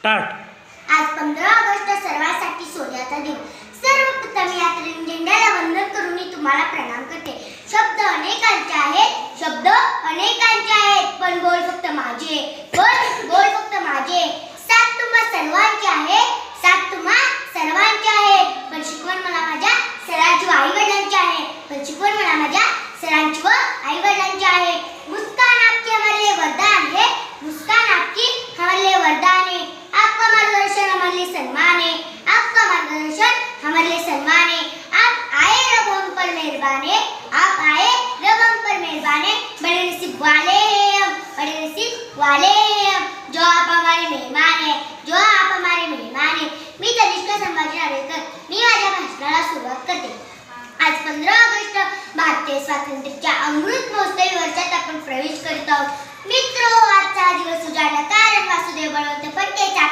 Start. आज पंधरा August सर्वांसाठी सोन्याचा दिवस. सर्वप्रथम यात्रेने झेंड्याला वंदन करून मी तुम्हाला प्रणाम करते. शब्द अनेकांचे आहेत शब्द अनेकांचे आहेत पण बोल फक्त माझे. जो आप हमारे मेहमान है जो आप हमारे मेहमान है मी तनिष्का संभाजी नार्वेकर मी माझ्या भाषणाला सुरुवात करते. आज पंधरा ऑगस्ट भारतीय स्वातंत्र्याच्या अमृत महोत्सवी वर्षात आपण प्रवेश करत आहोत. मित्र आजचा दिवस उजाडला. कारण वासुदेव बळवंत फडकेचा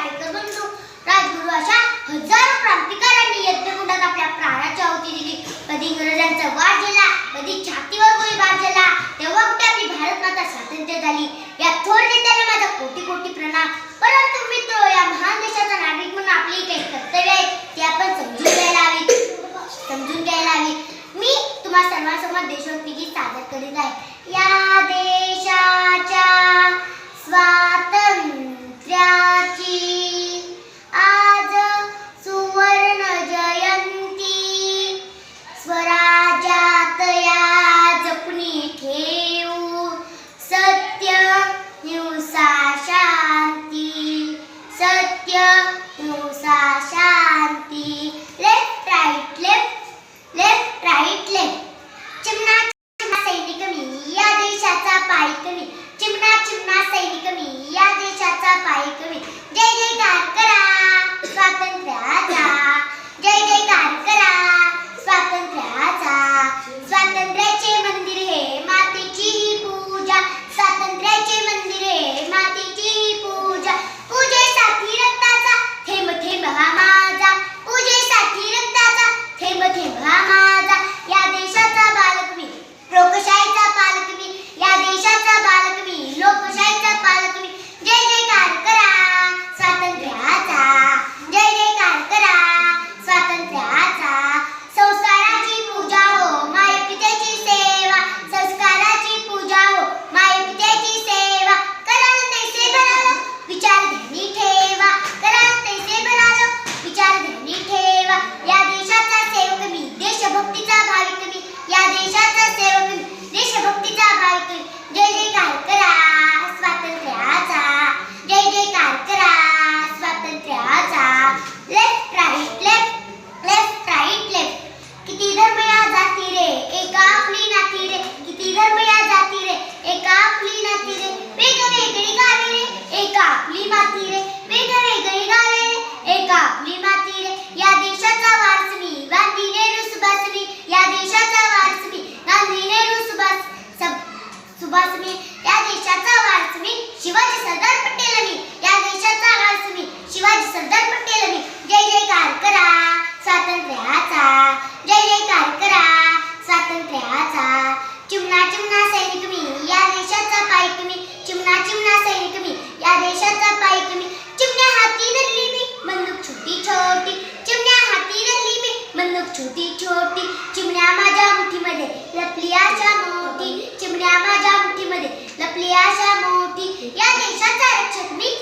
सर्वांसमोर देशभक्ती गीत सादर करीत आहे. या दे शिवाजी सरदार पटेलांनी या देशाचा गाजवी शिवाजी सरदार पटेलांनी जय जयकार करा स्वातंत्र्याचा. जय जयकार करा स्वातंत्र्याचा. चुमना चुमना सैनिक मी या देशाचा पाय तुम्ही. या देशाचा रक्षक मी